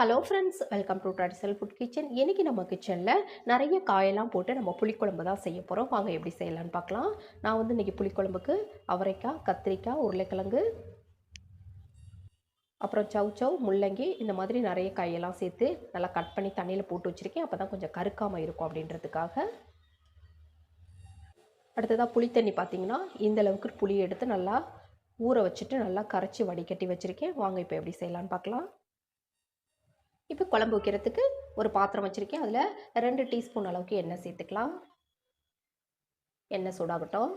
Hello friends welcome to traditional food kitchen இன்றைக்கி நம்ம கிச்சனில் நிறைய காயெல்லாம் போட்டு நம்ம புளிக்குழம்பு தான் செய்ய போகிறோம் வாங்க எப்படி செய்யலான்னு பார்க்கலாம். நான் வந்து இன்றைக்கி புளிக்குழம்புக்கு அவரைக்காய் கத்திரிக்காய் உருளைக்கிழங்கு அப்புறம் சவ் சவ் முள்ளங்கி இந்த மாதிரி நிறைய காயெல்லாம் சேர்த்து நல்லா கட் பண்ணி தண்ணியில் போட்டு வச்சுருக்கேன். அப்போ தான் கொஞ்சம் கருக்காமல் இருக்கும் அப்படின்றதுக்காக. அடுத்ததாக புளி தண்ணி பார்த்தீங்கன்னா இந்த அளவுக்கு புளி எடுத்து நல்லா ஊற வச்சுட்டு நல்லா கரைச்சி வடிகட்டி வச்சுருக்கேன். வாங்க இப்போ எப்படி செய்யலான்னு பார்க்கலாம். இப்போ குழம்பு வைக்கிறதுக்கு ஒரு பாத்திரம் வச்சுருக்கேன். அதில் ரெண்டு டீஸ்பூன் அளவுக்கு எண்ணெய் சேர்த்துக்கலாம். எண்ணெய் சூடாகட்டும்.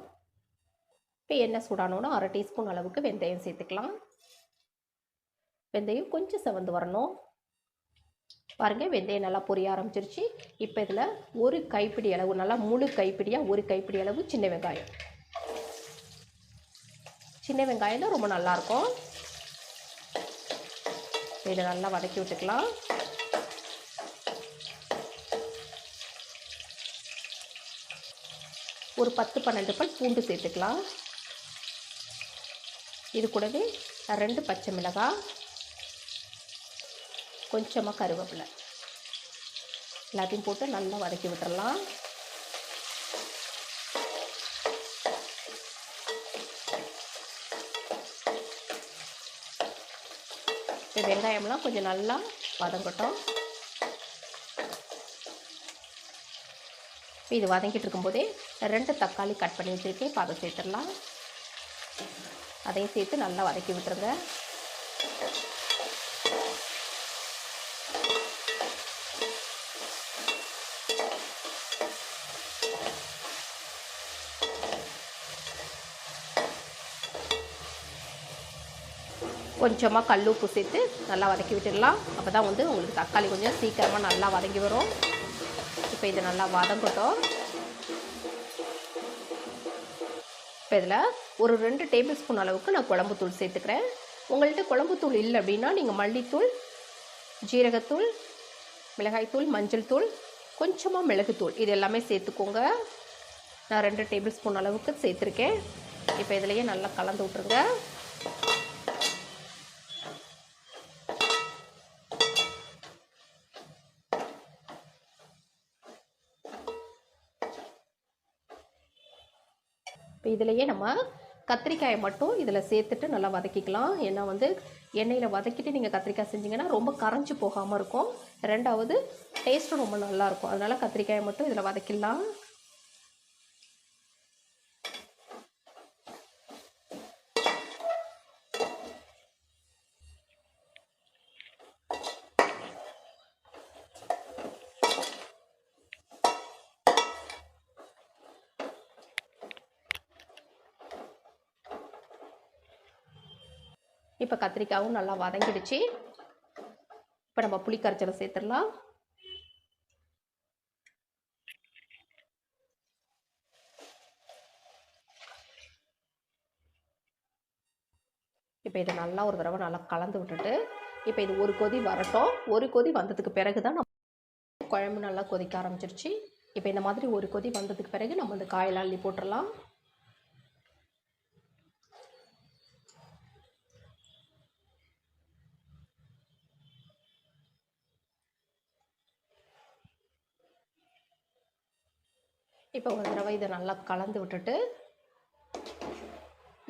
இப்போ எண்ணெய் சூடானோன்னா அரை டீஸ்பூன் அளவுக்கு வெந்தயம் சேர்த்துக்கலாம். வெந்தயம் கொஞ்சம் செவந்து வரணும். பாருங்கள் வெந்தயம் நல்லா பொரிய ஆரம்பிச்சிருச்சு. இப்போ இதில் ஒரு கைப்பிடி அளவு நல்லா முழு கைப்பிடியாக ஒரு கைப்பிடி அளவு சின்ன வெங்காயம். சின்ன வெங்காயம் தான் ரொம்ப நல்லாயிருக்கும் இதை நல்லா வதக்கி விட்டுக்கலாம். ஒரு பத்து பன்னெண்டு பல் பூண்டு சேர்த்துக்கலாம். இது கூடவே ரெண்டு பச்சை மிளகாய் கொஞ்சமாக கருவேப்பிலை. எல்லாத்தையும் போட்டு நல்லா வதக்கி விட்டுறலாம். இப்போ வெங்காயம்லாம் கொஞ்சம் நல்லா வதங்கட்டும். இப்போ இது வதங்கிட்டு இருக்கும்போதே ரெண்டு தக்காளி கட் பண்ணி வச்சுருக்கேன். இப்போ அதை சேர்த்துடலாம். அதையும் சேர்த்து நல்லா வதக்கி விட்டுருங்க. கொஞ்சமாக கல் உப்பு சேர்த்து நல்லா வதக்கி விட்டுடலாம். அப்போ தான் வந்து உங்களுக்கு தக்காளி கொஞ்சம் சீக்கிரமாக நல்லா வதங்கி வரும். இப்போ இதை நல்லா வதங்கட்டும். இப்போ இதில் ஒரு ரெண்டு டேபிள் ஸ்பூன் அளவுக்கு நான் குழம்புத்தூள் சேர்த்துக்கிறேன். உங்கள்கிட்ட குழம்புத்தூள் இல்லை அப்படின்னா நீங்கள் மல்லித்தூள் ஜீரகத்தூள் மிளகாய்த்தூள் மஞ்சள் தூள் கொஞ்சமாக மிளகுத்தூள் இது எல்லாமே சேர்த்துக்கோங்க. நான் ரெண்டு டேபிள் ஸ்பூன் அளவுக்கு சேர்த்துருக்கேன். இப்போ இதிலையே நல்லா கலந்து விட்ருங்க இப்போ இதிலையே நம்ம கத்திரிக்காயை மட்டும் இதில் சேர்த்துட்டு நல்லா வதக்கிக்கலாம். ஏன்னா வந்து எண்ணெயில் வதக்கிட்டு நீங்கள் கத்திரிக்காய் செஞ்சிங்கன்னா ரொம்ப கரைஞ்சி போகாமல் இருக்கும். ரெண்டாவது டேஸ்ட்டும் ரொம்ப நல்லாயிருக்கும் அதனால் கத்திரிக்காயை மட்டும் இதில் வதக்கிடலாம். இப்போ கத்திரிக்காயும் நல்லா வதங்கிடுச்சு. இப்போ நம்ம புளி கரைச்சலை சேர்த்துடலாம். இப்போ இதை நல்லா ஒரு தடவை நல்லா கலந்து விட்டுட்டு இப்போ இது ஒரு கொதி வரட்டும். ஒரு கொதி வந்ததுக்கு பிறகு தான் நம்ம குழம்பு நல்லா கொதிக்க ஆரம்பிச்சிருச்சு. இப்போ இந்த மாதிரி ஒரு கொதி வந்ததுக்கு பிறகு நம்ம இந்த காயெல்லாம் அள்ளி போட்டுடலாம். இப்போ ஒரு தடவை இதை நல்லா கலந்து விட்டுட்டு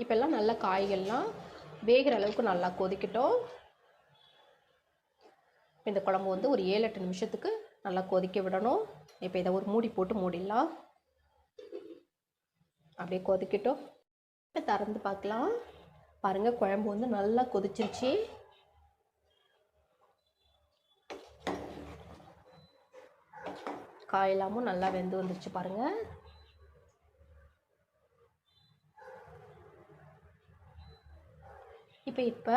இப்போல்லாம் நல்லா காய்கள்லாம் வேகிற அளவுக்கு நல்லா கொதிக்கட்டும். இந்த குழம்பு வந்து ஒரு ஏழு எட்டு நிமிஷத்துக்கு நல்லா கொதிக்க விடணும். இப்போ இதை ஒரு மூடி போட்டு மூடிடலாம். அப்படியே கொதிக்கட்டும். இப்போ திறந்து பார்க்கலாம். பாருங்கள் குழம்பு வந்து நல்லா கொதிச்சிருச்சு. காயெல்லாமும் நல்லா வெந்து வந்துருச்சு பாருங்கள் இப்போ இப்போ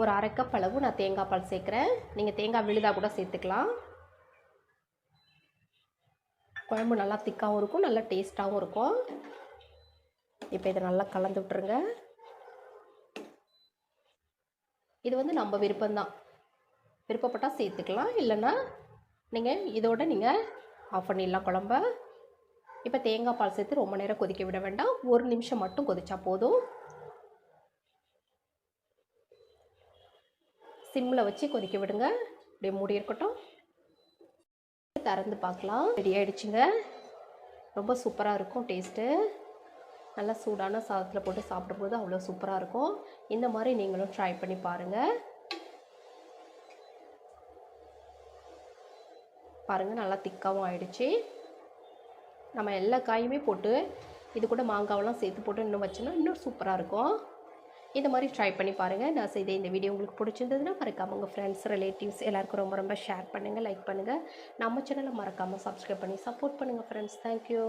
ஒரு அரை கப் அளவு நான் தேங்காய் பால் சேர்க்குறேன். நீங்கள் தேங்காய் விழுதாக கூட சேர்த்துக்கலாம். குழம்பு நல்லா திக்காகவும் இருக்கும் நல்லா டேஸ்ட்டாகவும் இருக்கும். இப்போ இதை நல்லா கலந்து விட்ருங்க இது வந்து நம்ம விருப்பம்தான். விருப்பப்பட்டால் சேர்த்துக்கலாம் இல்லைன்னா நீங்கள் இதோட நீங்கள் ஆஃப் பண்ணிடலாம் குழம்ப. இப்போ தேங்காய் பால் சேர்த்து ரொம்ப நேரம் கொதிக்க விட வேண்டாம். ஒரு நிமிஷம் மட்டும் கொதிச்சா போதும். சிம்மில் வச்சு கொதிக்க விடுங்க. அப்படியே மூடி இருக்கட்டும். திறந்து பார்க்கலாம். ரெடி ஆகிடுச்சுங்க ரொம்ப சூப்பராக இருக்கும் டேஸ்ட்டு. நல்லா சூடான சாதத்தில் போட்டு சாப்பிடும்போது அவ்வளோ சூப்பராக இருக்கும். இந்த மாதிரி நீங்களும் ட்ரை பண்ணி பாருங்கள் பாருங்கள் நல்லா திக்காகவும் ஆயிடுச்சு. நம்ம எல்லா காயுமே போட்டு இது கூட மாங்காவெல்லாம் சேர்த்து போட்டு இன்னும் வச்சோன்னா இன்னும் சூப்பராக இருக்கும். இந்த மாதிரி ட்ரை பண்ணி பாருங்கள் நான் செய்த இந்த வீடியோ உங்களுக்கு பிடிச்சிருந்ததுன்னா மறக்காமல் உங்கள் ஃப்ரெண்ட்ஸ் ரிலேட்டிவ்ஸ் எல்லாருக்கும் ரொம்ப ரொம்ப ஷேர் பண்ணுங்கள் லைக் பண்ணுங்கள் நம்ம சேனலை மறக்காமல் சப்ஸ்கிரைப் பண்ணி சப்போர்ட் பண்ணுங்கள் ஃப்ரெண்ட்ஸ் தேங்க்யூ